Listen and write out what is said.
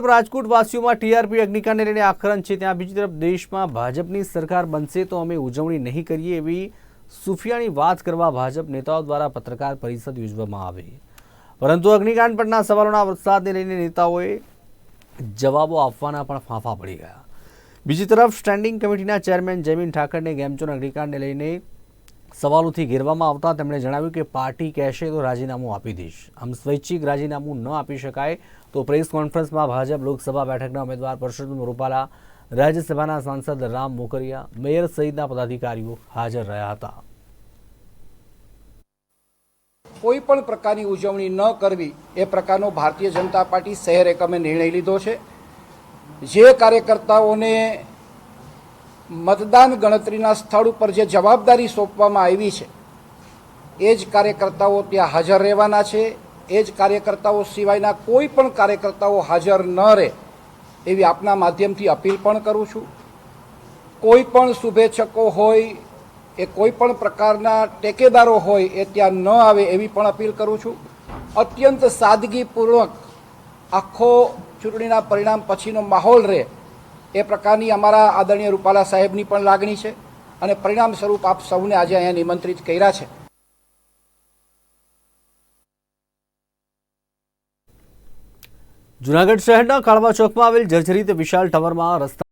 તરફ રાજકોટ વાસીઓમાં ટીઆરપી અગ્નિકાંડને લઈને આક્રંદ છે. ત્યાં બીજી તરફ દેશમાં ભાજપની સરકાર બનશે તો અમે ઉજવણી નહીં કરીએ એવી સુફિયાની વાત કરવા ભાજપ નેતાઓ દ્વારા પત્રકાર પરિષદ યોજવામાં આવી. પરંતુ અગ્નિકાંડ પરના સવાલોના વરસાદને લઈને નેતાઓએ જવાબો આપવાના પણ ફાંફા પડી ગયા. બીજી તરફ સ્ટેન્ડિંગ કમિટીના ચેરમેન જયમીન ઠાકરને ગેમચોન અગ્નિકાંડને લઈને સવાલોથી ઘેરવામાં આવતા તેમણે જણાવ્યું કે પાર્ટી કહેશે તો રાજીનામું આપી દઈશ. આમ સ્વૈચ્છિક રાજીનામું ન આપી શકાય તો પ્રેસ કોન્ફરન્સમાં ભાજપ લોકસભા બેઠકના ઉમેદવાર પરસોત્તમ રૂપાલા, રાજ્યસભાના સાંસદ રામ મોકરિયા, મેયર સહિતના પદાધિકારીઓ હાજર રહ્યા હતા. કોઈ પણ પ્રકારની ઉજવણી ન કરવી એ પ્રકારનો ભારતીય જનતા પાર્ટી શહેર એકમે નિર્ણય લીધો છે. જે કાર્યકર્તાઓને મતદાન ગણતરીના સ્થળ ઉપર જે જવાબદારી સોંપવામાં આવી છે, એ જ કાર્યકર્તાઓ ત્યાં હાજર રહેવાના છે, એ જ કાર્યકર્તાઓ સિવાયના કોઈ પણ કાર્યકર્તાઓ હાજર ન રહે, એવી આપના માધ્યમથી અપીલ પણ કરું છું. કોઈ પણ શુભેચ્છકો હોય, એ કોઈ પણ પ્રકારના ટેકેદારો હોય, એ ત્યાં ન આવે એવી પણ અપીલ કરું છું. અત્યંત સાદગીપૂર્વક આખો ચૂંટણીના પરિણામ પછીનો માહોલ રહે એ પ્રકારની અમારા આદરણીય રૂપાલા સાહેબની પણ લાગણી છે અને પરિણામ સ્વરૂપ આપ સૌને આજે અહીંયા નિમંત્રિત કર્યા છે. જુનાગઢ શહેરના કાળવા ચોકમાં આવેલ જર્જરિત વિશાળ ટાવરમાં રસ્તા